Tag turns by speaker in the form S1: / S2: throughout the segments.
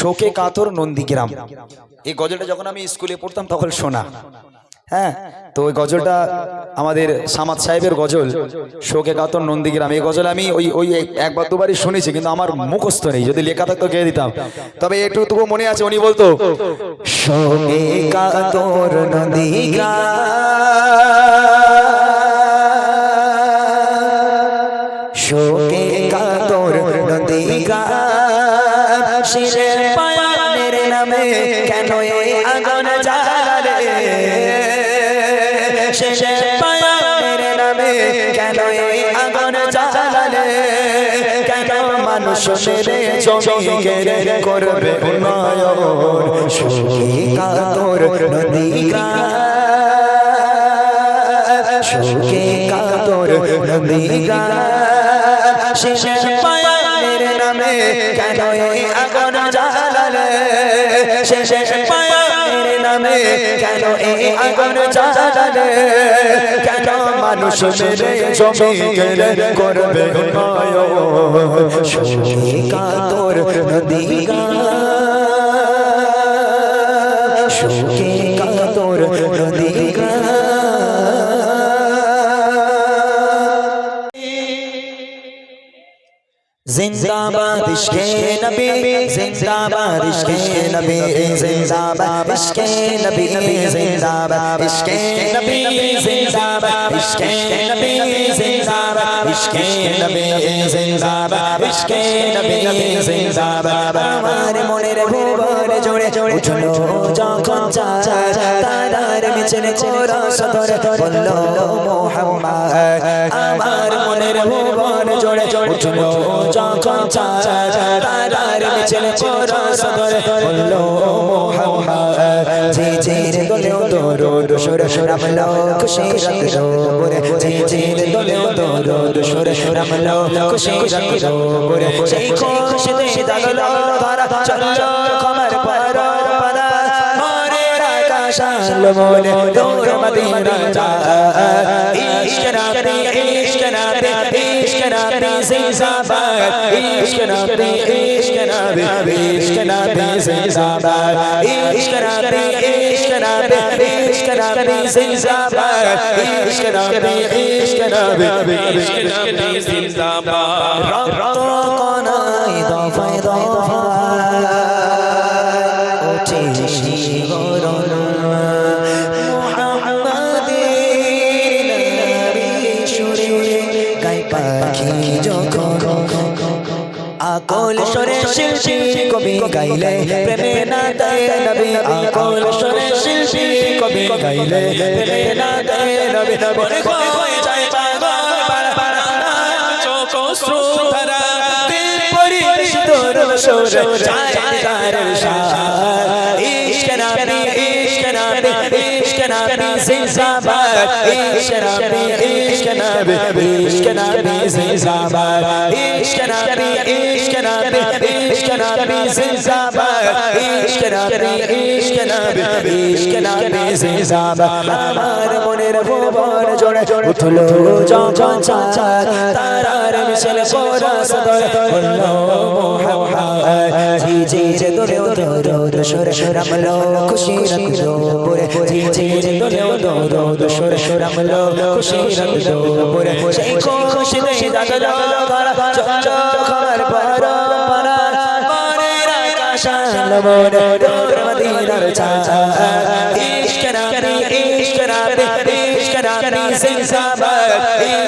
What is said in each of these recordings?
S1: শোকে কাতর নন্দীগ্রাম। এই গজলটা যখন আমি স্কুলে পড়তাম তখন শোনা। হ্যাঁ তো ওই গজলটা আমাদের সামাদ সাহেবের গজল, শোকে কাতর নন্দীগ্রাম। এই গজল আমি ওই ওই একবার দুবারই শুনেছি, কিন্তু আমার মুখস্থ নেই, যদি লেখা থাকতো গেয়ে দিতাম। তবে একটু তবু মনে আছে, উনি বলতো, শোকে কাতর নন্দীগ্রাম, শোকে কাতর নন্দীগ্রাম শিরে পায়ানের নামে কেন এই আগুন জ্বালালে পায়ানের নামে কেন এই আগুন জ্বালালে কেন মানুষ জমি গেরে করবে উন্নয়ন? শোকে কাতর নন্দীগ্রাম শোকে কাতর শেষ পায়ানের নামে কেন এই আগুন জ্বালালে? শেষ পায়ানের নামে কেন এই আগুন জ্বালালে? কেন মানুষ মেরে জমি গেলে করবে নন্দীগ্রাম শোকে जिंदाबाद इश्के नबी जिंदाबाद इश्के नबी जिंदाबाद इश्के नबी जिंदाबाद इश्के नबी जिंदाबाद इश्के नबी जिंदाबाद इश्के नबी जिंदाबाद इश्के नबी जिंदाबाद আমার মনের ভুবন জোড়ে জোড়ে উঠলো যখন চাঁদ তারার মিছিলে কোরা সদর বলল মোহাম্মদ আমার মনের ভুবন জোড়ে জোড়ে উঠলো যখন চাঁদ তারার মিছিলে কোরা সদর। বলল মোহাম্মদ জি জি দোরে সেই খুশিতে দাগলো ধারা চলল আকাশ মনে দূর মদিনা যা ইশক নাবি ইশক নাবি ইশক নাবি জিন্দাবাদ ইশক নাবি ইশক নাবি ইশক নাবি জিন্দাবাদ ইশক নাবি ইশক নাবি ইশক নাবি জিন্দাবাদ ইশক নাবি ইশক নাবি ইশক নাবি জিন্দাবাদ রক্ত কোনায় দফায় দফায় ওঠে আকল সরে শিল্পী কবি গাইলে প্রেমে না দে নবী, আকল সরে শিল্পী কবি গাইলে প্রেমে না দে নবী বলে কই যায় পাগল পাড়া পাড়া চোখ সুধরা দিল পরিশুদ্ধ সরে যায় তার ইশক নবী জিন্দাবাদ ইশক নবী ইশক নবী ইশক নবী জিন্দাবাদ ইশক নবী ইশক নবী ইশক নবী জিন্দাবাদ ইশক নবী ইশক নবী ইশক নবী জিন্দাবাদ আমার মনের ভুবন জোড়ে উঠল যখন চাঁদ তারার মিছিল কোরা সদর বলল মোহাম্মদ জি জি রে দোলে দরদ সুর রামলো খুশি রাখল পুরে জি জি দোলে দরদ সুর রামলো খুশি রাখল পুরে সেই খুশি দে জাগলো ধরা, চলো খবর পর, পরা মনের আকাশ মন দূর মদিনার চাঁদ ইশক নবী ইশক নবী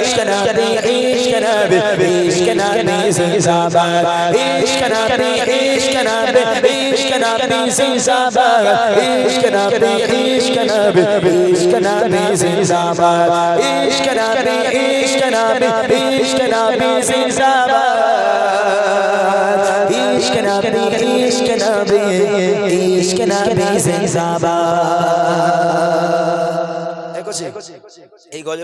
S1: ইশক নবী ইশক নবী জিন্দাবাদ ইশক নবী ইশক নবী ইশক নবী জিন্দাবাদ ইশক নবী ইশক নবী ইশক নবী জিন্দাবাদ এই গজল